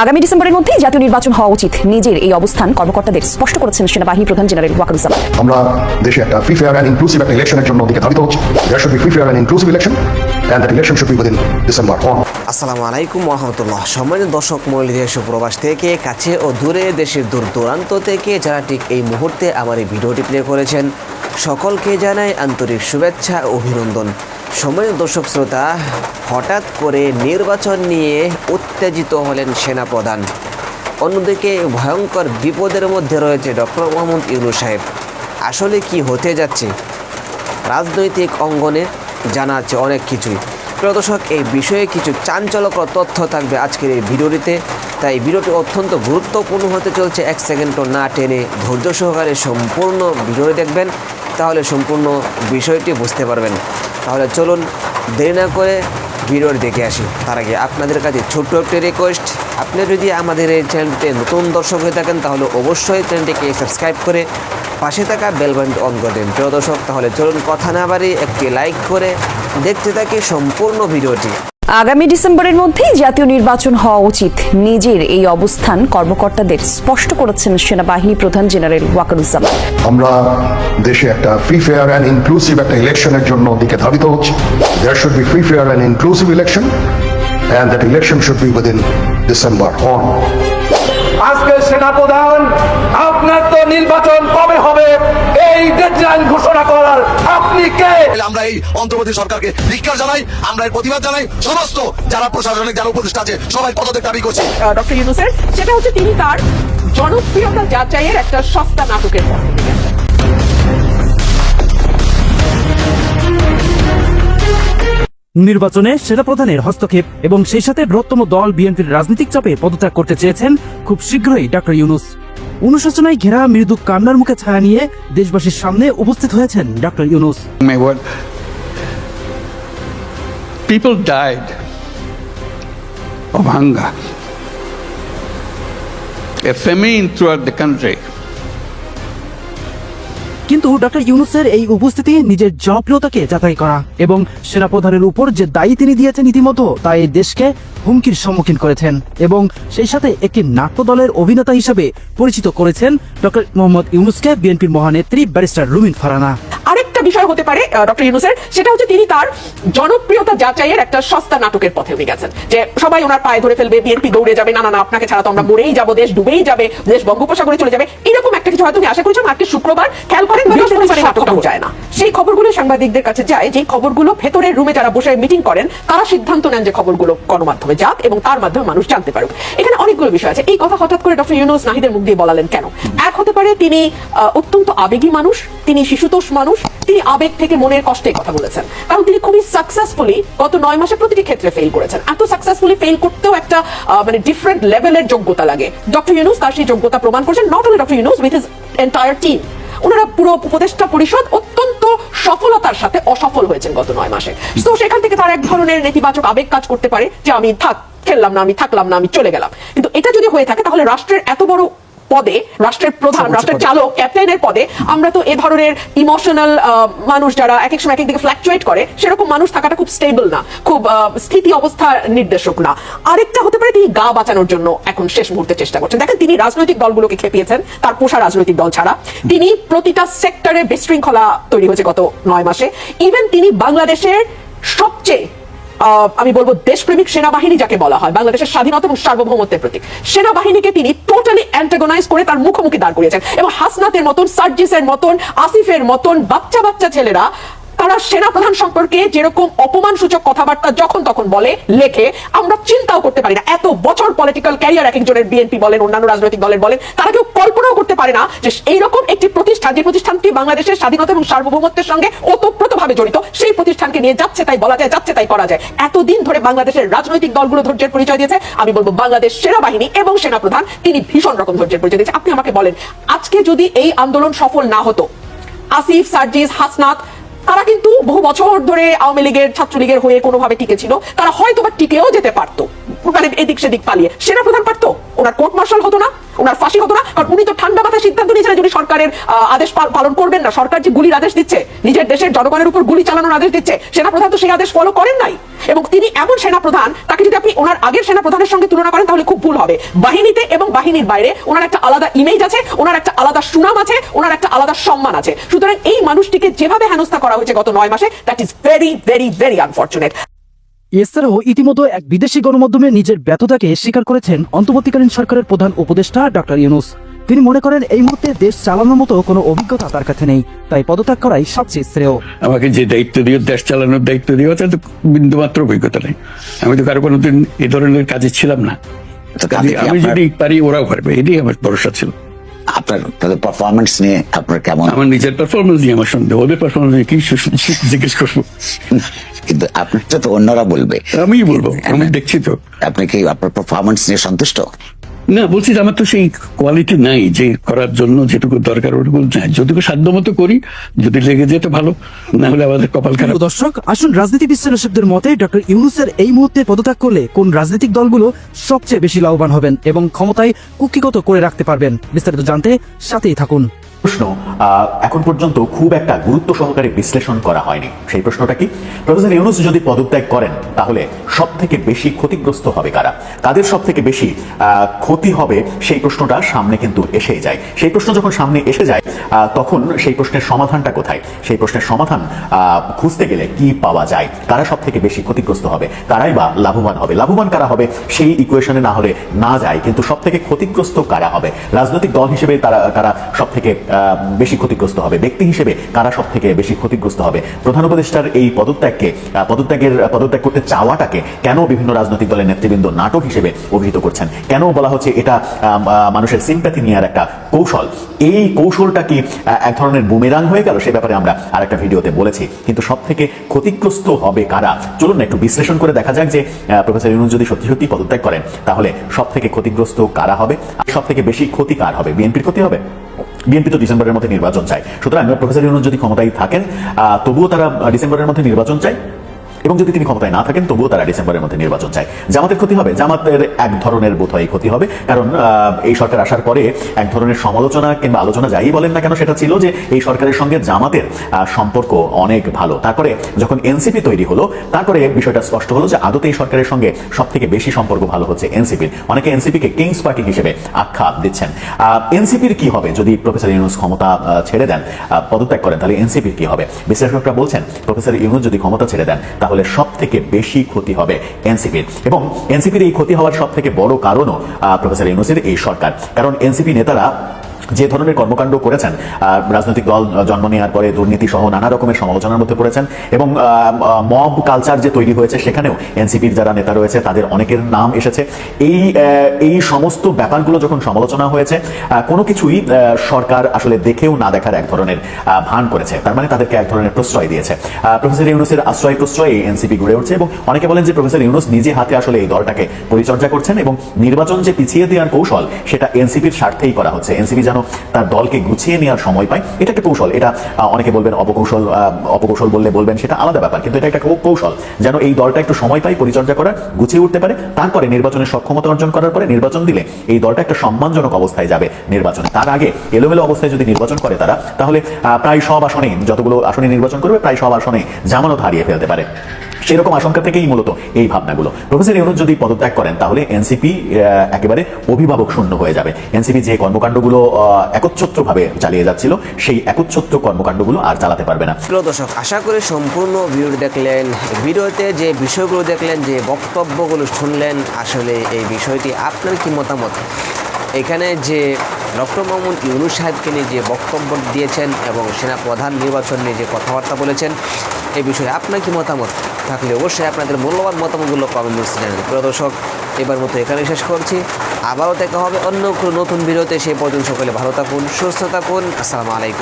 আগামী ডিসেম্বরের মধ্যেই জাতীয় নির্বাচন হওয়া উচিত। নিজের এই অবস্থান কর্মকর্তাদের স্পষ্ট করেছেন সেনাবাহিনী প্রধান জেনারেল ওয়াকারুজ্জামান আমরা দেশে একটা ফ্রি ফেয়ার অ্যান্ড ইনক্লুসিভ একটা ইলেকশনের জন্য দিকে ধাবিত হচ্ছে। There should be free fair and inclusive election and that election should be within December on আসসালামু আলাইকুম রহমতুল্লাহ সম্মানিত দর্শক মন্ডলী দেশ প্রবাস থেকে কাছে ও দূরে দেশের দূর দূরান্ত থেকে যারা ঠিক এই মুহূর্তে আমার এই ভিডিওটি প্লে করেছেন সকলকে জানাই আন্তরিক শুভেচ্ছা ও অভিনন্দন। সম্মানিত দর্শক শ্রোতা, হঠাৎ করে নির্বাচন নিয়ে উত্তেজিত হলেন সেনাপ্রধান। অন্যদিকে ভয়ঙ্কর বিপদের মধ্যে রয়েছে ডক্টর মোহাম্মদ ইউনু সাহেব। আসলে কি হতে যাচ্ছে? রাজনৈতিক অঙ্গনে জানা আছে অনেক কিছুই। প্রিয় দর্শক, এই বিষয়ে কিছু চাঞ্চল্যকর তথ্য থাকবে আজকের এই ভিডিওটিতে। তাই ভিডিওটি অত্যন্ত গুরুত্বপূর্ণ হতে চলছে এক সেকেন্ডও না টেনে ধৈর্য সহকারে সম্পূর্ণ ভিডিওটি দেখবেন। তাহলে সম্পূর্ণ বিষয়টি বুঝতে পারবেন। তাহলে চলুন দেরি না করে ভিডিওর দেখে আসি। তার আগে আপনাদের কাছে ছোট্ট একটি রিকোয়েস্ট আপনি যদি আমাদের এই চ্যানেলটিতে নতুন দর্শক হয়ে থাকেন, তাহলে অবশ্যই চ্যানেলটিকে সাবস্ক্রাইব করে পাশে থাকা বেল অন করে দিন। প্রিয় দর্শক, তাহলে চলুন কথা না বাড়ি একটি লাইক করে দেখতে থাকি সম্পূর্ণ ভিডিওটি। আগামী ডিসেম্বরের মধ্যেই জাতীয় নির্বাচন হওয়া উচিত। নিজের এই অবস্থান কর্মকর্তাদের স্পষ্ট করেছেন সেনাবাহিনী প্রধান জেনারেল ওয়াকারুজ্জামান। আমরা দেশে একটা ফ্রি ফেয়ার অ্যান্ড ইনক্লুসিভ একটা ইলেকশনের জন্য দিকে ধাবিত হচ্ছে। There should be free fair and inclusive election and that election should be within December on আজকে সেনাপ্রধান নির্বাচন কবে হবে? এই ডেডলাইন ঘোষণা করার আপনি কে? আমরা এই অন্তর্বর্তী সরকারকে ধিক্কার জানাই আমরা এর প্রতিবাদ জানাই। সমস্ত যারা প্রশাসনিক যারা উপদেষ্টা আছে সবাই পদত্যাগ দাবি করছি। ডক্টর ইউনুসের সেটা হচ্ছে তিনি তার জনপ্রিয়তা যাচাইয়ের একটা সস্তা নাটকের পথ। নির্বাচনে সেনাপ্রধানের হস্তক্ষেপ এবং সেই সাথে বৃহত্তম দল বিএনপির রাজনৈতিক চাপে পদত্যাগ করতে চেয়েছেন খুব শীঘ্রই ডক্টর ইউনুস। অনুশোচনায় ঘেরা মৃদু কান্নার মুখে ছায়া নিয়ে দেশবাসীর সামনে উপস্থিত হয়েছেন doctor Yunus. People died of hunger. A famine throughout the country. কিন্তু ডক্টর ইউনুসের এই উপস্থিতি নিজের জনপ্রিয়তাকে যাচাই করা এবং সেনাপ্রধানের উপর যে দায়ী তিনি দিয়েছেন ইতিমধ্যে তা এই দেশকে হুমকির সম্মুখীন করেছেন এবং সেই সাথে একটি নাট্য দলের অভিনেতা হিসেবে পরিচিত করেছেন ডক্টর মোহাম্মদ ইউনুসকে বিএনপির মহানেত্রী ব্যারিস্টার রুমিন ফারানা। আরেকটা বিষয় হতে পারে ডক্টর ইউনুসের, সেটা হচ্ছে তিনি তার জনপ্রিয়তা যাচাইয়ের একটা সস্তা নাটকের পথে উঠে গেছেন। যে সবাই ওনার পায়ে ধরে ফেলবে, বিএনপি দৌড়ে যাবে না না, আপনাকে ছাড়া তো আমরা মরেই যাব, দেশ ডুবেই যাবে, দেশ বঙ্গোপসাগরে চলে যাবে, এরকম একটা কিছু হয়তো আশা করেছেন আজকে শুক্রবার খেয়াল করেন বৃহস্পতিবারে নাটকটা যায় না। সেই খবরগুলো সাংবাদিকদের কাছে যায় যে খবরগুলো ভেতরের রুমে যারা বসে মিটিং করেন তারা সিদ্ধান্ত নেন যে খবরগুলো গণমাধ্যমে যাক এবং তার মাধ্যমে মানুষ জানতে পারুক। এখানে অনেকগুলো বিষয় আছে। এই কথা হঠাৎ করে ডক্টর ইউনুস নাহিদের মুখ দিয়ে বলালেন কেন? এক হতে পারে তিনি অত্যন্ত আবেগী মানুষ তিনি শিশুতোষ মানুষ তিনি আবেগ থেকে মনের কষ্টে কথা বলেছেন। কারণ তিনি খুবই সাকসেসফুলি গত নয় মাসে প্রতিটি ক্ষেত্রে ফেল করেছেন। এত সাকসেসফুলি ফেল করতেও একটা মানে ডিফারেন্ট লেভেলের যোগ্যতা লাগে। ডক্টর ইউনুস তার সেই যোগ্যতা প্রমাণ করেছেন। Not only doctor Yunus with his entire team ওনারা পুরো উপদেষ্টা পরিষদ অত্যন্ত সফলতার সাথে অসফল হয়েছেন গত নয় মাসে। তো সেখান থেকে তার এক ধরনের নেতিবাচক আবেগ কাজ করতে পারে যে আমি থাক, খেললাম না, আমি থাকলাম না, আমি চলে গেলাম। কিন্তু এটা যদি হয়ে থাকে, তাহলে রাষ্ট্রের এত বড় পদে রাষ্ট্রের প্রধান রাষ্ট্রের চালক ক্যাপ্টেনের পদে আমরা তো এ ধরনের ইমোশনাল মানুষ যারা এক এক সময় এক এক দিকে ফ্ল্যাকচুয়েট করে সেরকম মানুষ থাকাটা খুব স্টেবল না খুব স্থিতি অবস্থা নির্দেশক না। আরেকটা হতে পারে তিনি গা বাঁচানোর জন্য এখন শেষ মুহূর্তে চেষ্টা করছেন। দেখেন তিনি রাজনৈতিক দলগুলোকে খেপিয়েছেন তার পোষা রাজনৈতিক দল ছাড়া। তিনি প্রতিটা সেক্টরে বিশৃঙ্খলা তৈরি হয়েছে গত নয় মাসে। ইভেন তিনি বাংলাদেশের সবচেয়ে আমি বলব দেশপ্রেমিক সেনাবাহিনী যাকে বলা হয়, বাংলাদেশের স্বাধীনতা এবং সার্বভৌমত্বের প্রতি সেনাবাহিনীকে তিনি টোটালি অ্যান্টাগোনাইজ করে তার মুখোমুখি দাঁড় করিয়েছেন। এবং হাসনাতের মতন, সার্জিসের মতন, আসিফের মতন বাচ্চা বাচ্চা ছেলেরা তারা সেনাপ্রধান সম্পর্কে যেরকম অপমান সূচক কথাবার্তা যখন তখন বলে, লেখে, আমরা চিন্তাও করতে পারি না। এত বছর পলিটিক্যাল ক্যারিয়ার এক একজনের বিএনপি বলেন, অন্যান্য রাজনৈতিক দলের বলেন, তারা কেউ কল্পনাও করতে পারে না যে এইরকম একটি প্রতিষ্ঠান, যে প্রতিষ্ঠানটি বাংলাদেশের স্বাধীনতা এবং সার্বভৌমত্বের সঙ্গে ওতপ্রোতভাবে জড়িত, সেই প্রতিষ্ঠানকে নিয়ে যাচ্ছে তাই বলা যায়, যাচ্ছে তাই করা যায়। এতদিন ধরে বাংলাদেশের রাজনৈতিক দলগুলো ধৈর্যের পরিচয় দিয়েছে। আমি বলব বাংলাদেশ সেনাবাহিনী এবং সেনাপ্রধান, তিনি ভীষণ রকম ধৈর্যের পরিচয় দিয়েছে। আপনি আমাকে বলেন, আজকে যদি এই আন্দোলন সফল না হতো, আসিফ, সার্জিস, হাসনাত তারা কিন্তু বহু বছর ধরে আওয়ামী লীগের, ছাত্রলীগের হয়ে কোনোভাবে টিকে ছিল তারা হয়তো বা টিকেও যেতে পারতো। মানে এদিক সেদিক পালিয়ে। সেনাপ্রধান পারতো? ওনার কোর্ট মার্শাল হতো না? ওনার ফাঁসি হতো না? কারণ উনি তো ঠান্ডা মাথায় সিদ্ধান্ত নিয়েছিলেন যদি সরকারের আদেশ পালন করবেন না। সরকার যে গুলির আদেশ দিচ্ছে, নিজের দেশের জনগণের উপর গুলি চালানোর আদেশ দিচ্ছে, সেনাপ্রধান তো সেই আদেশ ফলো করেন নাই। এবং তিনি এমন সেনাপ্রধান, তাকে যদি আপনি ওনার আগের সেনাপ্রধানের সঙ্গে তুলনা করেন, তাহলে খুব ভুল হবে। বাহিনীতে এবং বাহিনীর বাইরে ওনার একটা আলাদা ইমেজ আছে, ওনার একটা আলাদা সুনাম আছে, ওনার একটা আলাদা সম্মান আছে। সুতরাং এই মানুষটিকে যেভাবে হেনস্থা করা হয়েছে গত নয় মাসে। That is very very very unfortunate এছাড়াও ইতিমধ্যে এক বিদেশি গণমাধ্যমে নিজের ব্যর্থতাকে স্বীকার করেছেন অন্তর্বর্তীকালীন সরকারের প্রধান উপদেষ্টা ডক্টর ইউনুস। তিনি মনে করেন এই মুহূর্তে দেশ চালানোর মতো কোনো অভিজ্ঞতা তার কাছে নেই তাই পদত্যাগ করাই সবচেয়ে শ্রেয়। আমাকে যে দায়িত্ব দিও দেশ চালানোর দায়িত্ব দিও তাতে তো বিন্দুমাত্র অভিজ্ঞতা নেই। আমি তো কারও কোনোদিন এই ধরনের কাজে ছিলাম না। আমি যদি পারি ওরাও পারবে এটাই আমার ভরসা ছিল। আপনার তাদের পারফরমেন্স নিয়ে আপনার কেমন? আমার নিজের পারফরমেন্স নিয়ে আমার সন্দেহ। ওদের পারফরমেন্স নিয়ে কি জিজ্ঞেস করব? কিন্তু আপনারটা তো অন্যরা বলবে। আমি বলব। আমি দেখছি তো। আপনি কি আপনার পারফরমেন্স নিয়ে সন্তুষ্ট? না, বলছি আমার তো সেই কোয়ালিটি নাই যে করার জন্য যেটুকু দরকার ওটুকু নাই। সাধ্য মতো করি, যদি লেগে যেত ভালো, না হলে আমাদের কপাল খারাপ। দর্শক, আসুন রাজনীতি বিশ্লেষকদের মতে ডক্টর ইউনুসের এই মুহূর্তে পদত্যাগ করলে কোন রাজনৈতিক দলগুলো সবচেয়ে বেশি লাভবান হবেন এবং ক্ষমতায় কুকিগত করে রাখতে পারবেন, বিস্তারিত জানতে সাথেই থাকুন। প্রশ্ন এখন পর্যন্ত খুব একটা গুরুত্ব সহকারে বিশ্লেষণ করা হয়নি। সেই প্রশ্নটা কি? প্রফেসর ইউনুস যদি পদত্যাগ করেন, তাহলে সব থেকে বেশি ক্ষতিগ্রস্ত হবে কারা? কাদের সব থেকে বেশি ক্ষতি হবে? সেই প্রশ্নটা সামনে কিন্তু এসেই যায়। সেই প্রশ্ন যখন সামনে এসে যায় তখন সেই প্রশ্নের সমাধানটা কোথায়? সেই প্রশ্নের সমাধান খুঁজতে গেলে কি পাওয়া যায়? কারা সব থেকে বেশি ক্ষতিগ্রস্ত হবে? কারাই বা লাভবান হবে? লাভবান কারা হবে? সেই ইকুয়েশনে না হলে না যায়, কিন্তু সব থেকে ক্ষতিগ্রস্ত কারা হবে? রাজনৈতিক দল হিসেবে তারা, কারা সব থেকে বেশি ক্ষতিগ্রস্ত হবে। ব্যক্তি হিসেবে কারা সব থেকে বেশি ক্ষতিগ্রস্ত হবে? প্রধান উপদেষ্টার এই পদত্যাগকে পদত্যাগের পদত্যাগ করতে চাওয়াটাকে কেন বিভিন্ন রাজনৈতিক দলের নেতৃবৃন্দ নাটক হিসেবে অভিহিত করছেন? কেন বলা হচ্ছে এটা মানুষের সিম্প্যাথি নেওয়ার একটা কৌশল? এই কৌশলটা কি এক ধরনের বুমেরাং হয়ে গেল? সে ব্যাপারে আমরা আর আরেকটা ভিডিওতে বলেছি। কিন্তু সব থেকে ক্ষতিগ্রস্ত হবে কারা? চলুন না একটু বিশ্লেষণ করে দেখা যাক যে প্রফেসর ইউনুস যদি সত্যি সত্যি পদত্যাগ করেন, তাহলে সব থেকে ক্ষতিগ্রস্ত কারা হবে? আর সব থেকে বেশি ক্ষতি কার হবে? বিএনপির ক্ষতি হবে? বিএনপি তো ডিসেম্বরের মধ্যে নির্বাচন চায়। সুতরাং প্রফেসর ইউনুস যদি ক্ষমতায় থাকেন তবুও তারা ডিসেম্বরের মধ্যে নির্বাচন চায়। এবং যদি তিনি ক্ষমতায় না থাকেন, তবুও তারা ডিসেম্বরের মধ্যে নির্বাচন চায়। জামাতের ক্ষতি হবে। জামাতের এক ধরনের বোধহয় ক্ষতি হবে। কারণ এই সরকার আসার পরে এক ধরনের সমালোচনা কিংবা আলোচনা যাই বলেন না কেন, সেটা ছিল যে এই সরকারের সঙ্গে জামাতের সম্পর্ক অনেক ভালো। তারপরে যখন এনসিপি তৈরি হলো, তারপরে বিষয়টা স্পষ্ট হলো যে আদতে এই সরকারের সঙ্গে সব থেকে বেশি সম্পর্ক ভালো হচ্ছে এনসিপির। অনেকে এনসিপিকে কিংস পার্টি হিসেবে আখ্যা দিচ্ছেন। এনসিপির কি হবে? যদি প্রফেসর ইউনুস ক্ষমতা ছেড়ে দেন পদত্যাগ করেন, তাহলে এনসিপির কি হবে? বিশ্লেষকরা বলছেন, প্রফেসর ইউনুস যদি ক্ষমতা ছেড়ে দেন, তাহলে সব থেকে বেশি ক্ষতি হবে এনসিপির এবং এনসিপির এই ক্ষতি হওয়ার সব থেকে বড় কারণও প্রফেসর ইউনুসের এই সরকার। কারণ এনসিপি নেতারা যে ধরনের কর্মকাণ্ড করেছেন রাজনৈতিক দল জন্ম নেওয়ার পরে দুর্নীতি সহ নানা রকমের সমালোচনার মধ্যে পড়েছেন এবং মব কালচার যে তৈরি হয়েছে সেখানেও এনসিপির যারা নেতা রয়েছে তাদের অনেকের নাম এসেছে। এই এই সমস্ত ব্যাপারগুলো যখন সমালোচনা হয়েছে কোনো কিছুই সরকার আসলে দেখেও না দেখার এক ধরনের ভান করেছে। তার মানে তাদেরকে এক ধরনের প্রশ্রয় দিয়েছে। প্রফেসর ইউনুসের আশ্রয় প্রশ্রয়ে এনসিপি গড়ে উঠছে এবং অনেকে বলেন যে প্রফেসর ইউনুস নিজে হাতে আসলে এই দলটাকে পরিচর্যা করছেন এবং নির্বাচন যে পিছিয়ে দেওয়ার কৌশল, সেটা এনসিপির স্বার্থেই করা হচ্ছে। এনসিপি যেন তার দলকে গুছিয়ে নেওয়ার সময় পায়। এটা একটা কৌশল। এটা অনেকে বলবেন অপকৌশল অপকৌশল বললে বলবেন, সেটা আলাদা ব্যাপার। কিন্তু এটা একটা কৌশল। যেন এই দলটা একটু সময় পায়, পরিচর্যা করার, গুছিয়ে উঠতে পারে, তারপরে নির্বাচনের সক্ষমতা অর্জন করার পরে নির্বাচন দিলে এই দলটা একটা সম্মানজনক অবস্থায় যাবে নির্বাচনে। তার আগে এলোমেলো অবস্থায় যদি নির্বাচন করে তারা, তাহলে প্রায় সব আসনে, যতগুলো আসনে নির্বাচন করবে, প্রায় সব আসনে জামানত হারিয়ে ফেলতে পারে। সেরকম আশঙ্কা থেকেই মূলত এই ভাবনাগুলো। প্রফেসর ইউনুস যদি পদত্যাগ করেন, তাহলে এনসিপি একেবারে অভিভাবক শূন্য হয়ে যাবে। এনসিপি যে কর্মকাণ্ডগুলো একচ্ছত্র ভাবে চালিয়ে যাচ্ছিল, সেই একচ্ছত্র কর্মকাণ্ডগুলো আর চালাতে পারবে না। প্রিয় দর্শক, আশা করি সম্পূর্ণ ভিডিও দেখলেন। ভিডিওতে যে বিষয়গুলো দেখলেন, যে বক্তব্যগুলো শুনলেন, আসলে এই বিষয়টি আপনার কি মতামত? এখানে যে ডক্টর মোহাম্মদ ইউনু সাহেবকে নিয়ে যে বক্তব্য দিয়েছেন এবং সেনা প্রধান নির্বাচন নিয়ে যে কথাবার্তা বলেছেন, এ বিষয়ে আপনার কি মতামত? থাকলে অবশ্যই আপনাদের মূল্যবান মতামতগুলো কমেন্ট বক্সে জানান প্রিয় দর্শক, এবার মতো এখানে শেষ করছি। আবারও দেখা হবে অন্য কোনো নতুন ভিডিওতে। সেই পর্যন্ত সকলে ভালো থাকুন, সুস্থ থাকুন। আসসালামু আলাইকুম।